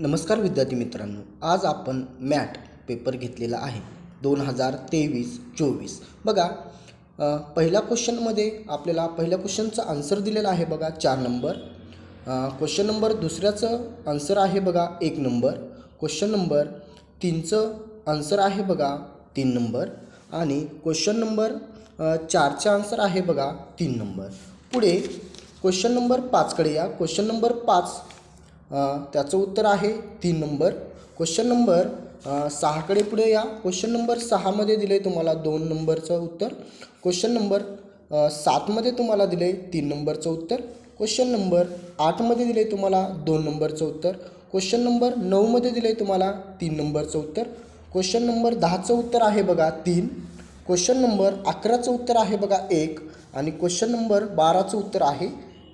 नमस्कार विद्यार्थी मित्रांनो आज आपण मॅट पेपर घेतलेला आहे दोन हजार तेवीस चोवीस. बघा पहिल्या क्वेश्चनमध्ये आपल्याला पहिल्या क्वेश्चनचा आन्सर दिलेला आहे बघा चार नंबर क्वेश्चन नंबर दुसऱ्याचं आन्सर आहे बघा एक नंबर क्वेश्चन नंबर तीनचं आन्सर आहे बघा तीन नंबर आणि क्वेश्चन नंबर चारचं आन्सर आहे बघा तीन नंबर पुढे क्वेश्चन नंबर पाचकडे या. क्वेश्चन नंबर पाच त्याचं उत्तर आहे तीन नंबर. क्वेश्चन नंबर सहाकडे पुढे या. क्वेश्चन नंबर सहामध्ये दिले तुम्हाला दोन नंबरचं उत्तर. क्वेश्चन नंबर सातमध्ये तुम्हाला दिले तीन नंबरचं उत्तर. क्वेश्चन नंबर आठमध्ये दिले तुम्हाला दोन नंबरचं उत्तर. क्वेश्चन नंबर नऊमध्ये दिले तुम्हाला तीन नंबरचं उत्तर. क्वेश्चन नंबर दहाचं उत्तर आहे बघा तीन. क्वेश्चन नंबर अकराचं उत्तर आहे बघा एक. आणि क्वेश्चन नंबर बाराचं उत्तर आहे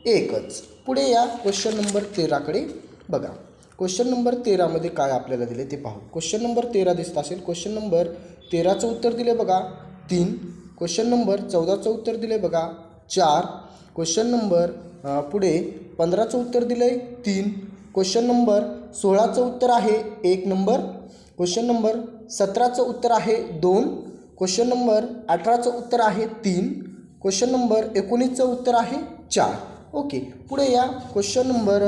एकच. पुढे या क्वेश्चन नंबर तेराकडे बघा. क्वेश्चन नंबर तेरामध्ये काय आपल्याला दिले ते पाहू. क्वेश्चन नंबर तेरा दिसत असेल. क्वेश्चन नंबर तेराचं उत्तर दिले बघा. तीन. क्वेश्चन नंबर चौदाचं उत्तर दिले बघा. चार. क्वेश्चन नंबर पुढे पंधराचं उत्तर दिले. तीन. क्वेश्चन नंबर सोळाचं उत्तर आहे. एक नंबर क्वेश्चन नंबर सतराचं उत्तर आहे. दोन. क्वेश्चन नंबर अठराचं उत्तर आहे. तीन. क्वेश्चन नंबर एकोणीसचं उत्तर आहे. चार. ओके पुढे या. क्वेश्चन नंबर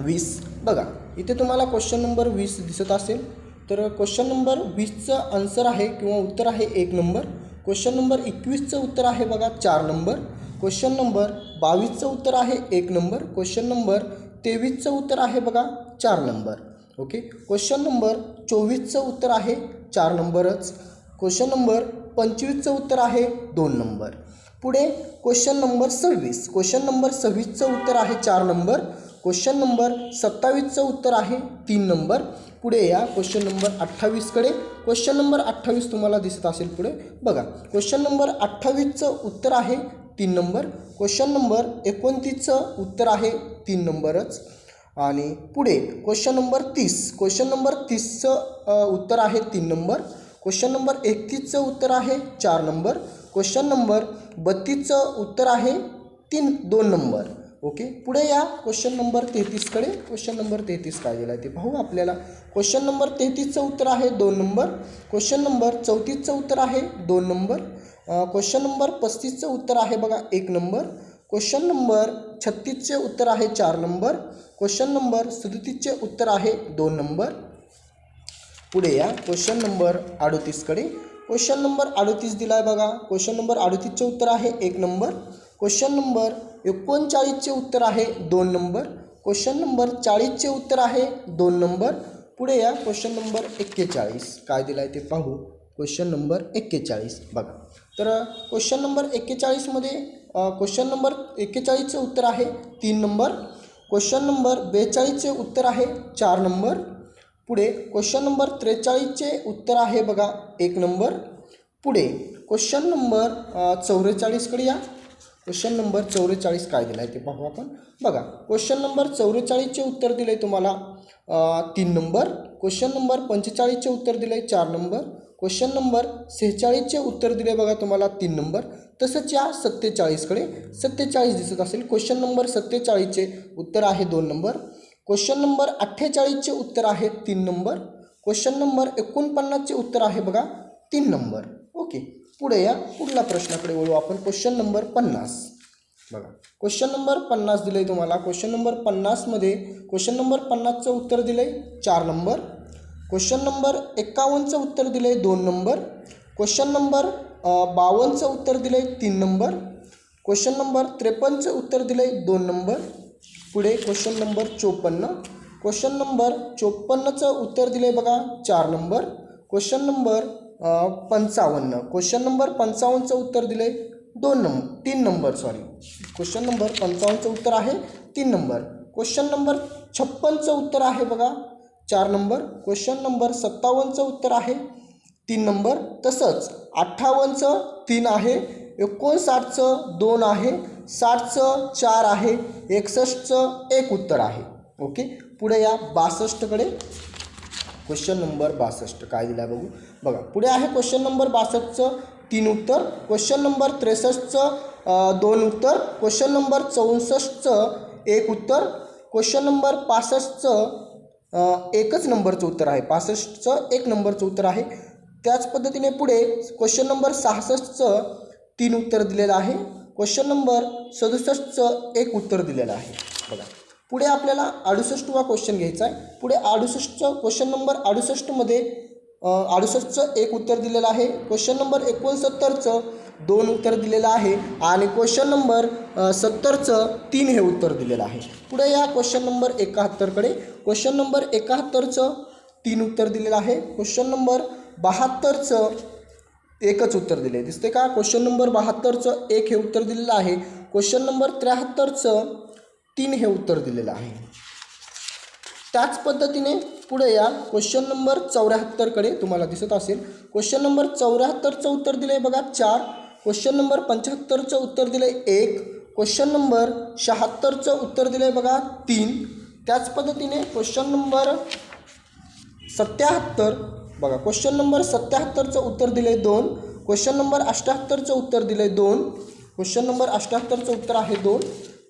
वीस. बघा इथे तुम्हाला क्वेश्चन नंबर वीस दिसत असेल. तर क्वेश्चन नंबर वीसचं आन्सर आहे किंवा उत्तर आहे एक नंबर क्वेश्चन नंबर एकवीसचं उत्तर आहे बघा चार नंबर क्वेश्चन नंबर बावीसचं उत्तर आहे एक नंबर क्वेश्चन नंबर तेवीसचं उत्तर आहे बघा चार नंबर ओके? क्वेश्चन नंबर चोवीसचं उत्तर आहे चार नंबरच क्वेश्चन नंबर पंचवीसचं उत्तर आहे दोन नंबर पुढे क्वेश्चन नंबर सव्वीस क्वेश्चन नंबर सव्वीसचं उत्तर आहे चार नंबर क्वेश्चन नंबर सत्तावीसचं उत्तर आहे तीन नंबर पुढे या क्वेश्चन नंबर अठ्ठावीसकडे क्वेश्चन नंबर अठ्ठावीस तुम्हाला दिसत असेल पुढे बघा क्वेश्चन नंबर अठ्ठावीसचं उत्तर आहे तीन नंबर क्वेश्चन नंबर एकोणतीसचं उत्तर आहे तीन नंबरच आणि पुढे क्वेश्चन नंबर तीस क्वेश्चन नंबर तीसचं उत्तर आहे तीन नंबर क्वेश्चन नंबर एकतीसचं उत्तर आहे चार नंबर क्वेश्चन नंबर बत्तीसचं उत्तर आहे तीन दोन नंबर ओके पुढे या. क्वेश्चन नंबर तेहतीसकडे. क्वेश्चन नंबर तेहतीस काय गेला आहे ते पाहू आपल्याला. क्वेश्चन नंबर तेहतीसचं उत्तर आहे दोन नंबर क्वेश्चन नंबर चौतीसचं उत्तर आहे दोन नंबर क्वेश्चन नंबर पस्तीसचं उत्तर आहे बघा एक नंबर क्वेश्चन नंबर छत्तीसचे उत्तर आहे चार नंबर क्वेश्चन नंबर सदतीसचे उत्तर आहे दोन नंबर पुढे या. क्वेश्चन नंबर अडोतीसकडे. क्वेश्चन नंबर अडतीस दिला आहे बघा. क्वेश्चन नंबर अडतीसचे उत्तर आहे एक नंबर क्वेश्चन नंबर एकोणचाळीसचे उत्तर आहे दोन नंबर क्वेश्चन नंबर चाळीसचे उत्तर आहे दोन नंबर पुढे या. क्वेश्चन नंबर एक्केचाळीस. काय दिला आहे ते पाहू. क्वेश्चन नंबर एक्केचाळीस बघा. तर क्वेश्चन नंबर एक्केचाळीसमध्ये क्वेश्चन नंबर एक्केचाळीसचं उत्तर आहे तीन नंबर क्वेश्चन नंबर बेचाळीसचे उत्तर आहे चार नंबर पुढे क्वेश्चन नंबर त्रेचाळीसचे उत्तर आहे बघा. एक नंबर पुढे क्वेश्चन नंबर चौवेचाळीसकडे या. क्वेश्चन नंबर चौवेचाळीस काय दिलं आहे ते पाहू आपण. बघा क्वेश्चन नंबर चौवेचाळीसचे उत्तर दिले तुम्हाला. तीन नंबर क्वेश्चन नंबर पंचेचाळीसचे उत्तर दिले चार नंबर क्वेश्चन नंबर सेहेचाळीसचे उत्तर दिले बघा तुम्हाला तीन नंबर तसंच या सत्तेचाळीसकडे. सत्तेचाळीस दिसत असेल. क्वेश्चन नंबर सत्तेचाळीसचे उत्तर आहे दोन नंबर क्वेश्चन नंबर अठ्ठेचाळीसचे उत्तर आहे तीन नंबर क्वेश्चन नंबर एकोणपन्नासचे उत्तर आहे बघा तीन नंबर ओके पुढे या. पुढल्या प्रश्नाकडे वळू आपण. क्वेश्चन नंबर पन्नास. बघा. क्वेश्चन नंबर पन्नास दिलं आहे तुम्हाला क्वेश्चन नंबर पन्नासमध्ये क्वेश्चन नंबर पन्नासचं उत्तर दिलं आहे चार नंबर क्वेश्चन नंबर एकावन्नचं उत्तर दिलं आहे दोन नंबर क्वेश्चन नंबर बावन्नचं उत्तर दिलं आहे तीन नंबर क्वेश्चन नंबर त्रेपन्नचं उत्तर दिलं आहे दोन नंबर पुढे क्वेश्चन नंबर चोपन्न. क्वेश्चन नंबर चोपन्नचं उत्तर दिलं आहे बघा चार नंबर क्वेश्चन नंबर पंचावन्न. क्वेश्चन नंबर पंचावन्नचं उत्तर दिलं आहे दोन नंबर तीन नंबर सॉरी क्वेश्चन नंबर पंचावन्नचं उत्तर आहे तीन नंबर क्वेश्चन नंबर छप्पनचं उत्तर आहे बघा चार नंबर क्वेश्चन नंबर सत्तावन्नचं उत्तर आहे तीन नंबर तसंच अठ्ठावन्नचं तीन आहे एकोणसाठचं दोन आहे साठचं चार आहे एकसष्टचं एक उत्तर आहे. ओके? पुढे या बासष्टकडे. क्वेश्चन नंबर बासष्ट. काय दिला बघू? बघा पुढे आहे क्वेश्चन नंबर बासष्टचं तीन उत्तर. क्वेश्चन नंबर त्रेसष्टचं दोन उत्तर. क्वेश्चन नंबर चौसष्टचं एक उत्तर. क्वेश्चन नंबर पासष्टचं एकच नंबरचं उत्तर आहे. पासष्टचं एक नंबरचं उत्तर आहे. त्याच पद्धतीने पुढे क्वेश्चन नंबर सहासष्टचं तीन उत्तर दिलेलं आहे. क्वेश्चन नंबर सदुसष्टचं एक उत्तर दिलेलं आहे. बघा पुढे आपल्याला अडुसष्टवा क्वेश्चन घ्यायचा आहे. पुढे अडुसष्टचं क्वेश्चन नंबर अडुसष्टमध्ये अडुसष्टचं एक उत्तर दिलेलं आहे. क्वेश्चन नंबर एकोणसत्तरचं दोन उत्तर दिलेलं आहे. आणि क्वेश्चन नंबर सत्तरचं तीन हे उत्तर दिलेलं आहे. पुढे या क्वेश्चन नंबर एकाहत्तरकडे क्वेश्चन नंबर एकाहत्तरचं तीन उत्तर दिलेलं आहे. क्वेश्चन नंबर बहात्तरचं एकच उत्तर दिले दिसते का? क्वेश्चन नंबर बहात्तरचं एक हे उत्तर दिलेलं आहे. क्वेश्चन नंबर त्र्याहत्तरचं तीन हे उत्तर दिलेलं आहे. त्याच पद्धतीने पुढे या. क्वेश्चन नंबर चौऱ्याहत्तरकडे तुम्हाला दिसत असेल. क्वेश्चन नंबर चौऱ्याहत्तरचं उत्तर दिलं आहे बघा चार. क्वेश्चन नंबर पंच्याहत्तरचं उत्तर दिलं आहे एक. क्वेश्चन नंबर शहात्तरचं उत्तर दिलं आहे बघा तीन. त्याच पद्धतीने क्वेश्चन नंबर सत्याहत्तर बघा क्वेश्चन नंबर सत्याहत्तरचं उत्तर दिलं आहे दोन क्वेश्चन नंबर अष्ट्याहत्तरचं उत्तर दिलं आहे दोन क्वेश्चन नंबर अष्ट्याहत्तरचं उत्तर आहे दोन.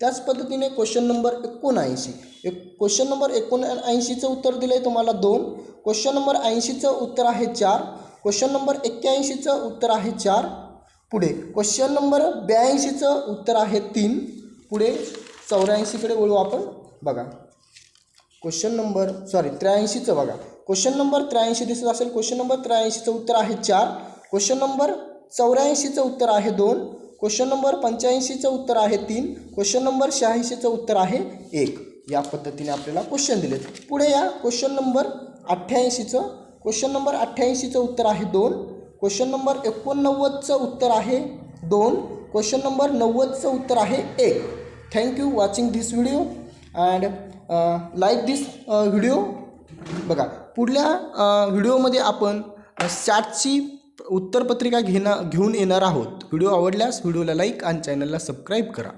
त्याच पद्धतीने क्वेश्चन नंबर एकोणऐंशी. एक क्वेश्चन नंबर एकोणऐंशीचं उत्तर दिलं आहे तुम्हाला दोन क्वेश्चन नंबर ऐंशीचं उत्तर आहे चार क्वेश्चन नंबर एक्क्याऐंशीचं उत्तर आहे चार. पुढे क्वेश्चन नंबर ब्याऐंशीचं उत्तर आहे तीन. पुढे चौऱ्याऐंशीकडे वळू आपण. बघा क्वेश्चन नंबर सॉरी त्र्याऐंशीचं बघा. क्वेश्चन नंबर त्र्याऐंशी दिसत असेल. क्वेश्चन नंबर त्र्याऐंशीचं उत्तर आहे चार. क्वेश्चन नंबर चौऱ्याऐंशीचं उत्तर आहे दोन. क्वेश्चन नंबर पंच्याऐंशीचं उत्तर आहे तीन. क्वेश्चन नंबर शहाऐंशीचं उत्तर आहे एक. या पद्धतीने आपल्याला क्वेश्चन दिलेत. पुढे या. क्वेश्चन नंबर अठ्ठ्याऐंशीचं. क्वेश्चन नंबर अठ्ठ्याऐंशीचं उत्तर आहे दोन. क्वेश्चन नंबर एकोणनव्वदचं उत्तर आहे दोन. क्वेश्चन नंबर नव्वदचं उत्तर आहे एक. Thank you watching this video and like this video बघा पुढल्या व्हिडिओमध्ये आपण सॅटची उत्तरपत्रिका घेणं घेऊन येणार आहोत. व्हिडिओ आवडल्यास व्हिडिओला लाईक आणि चॅनलला सबस्क्राईब करा.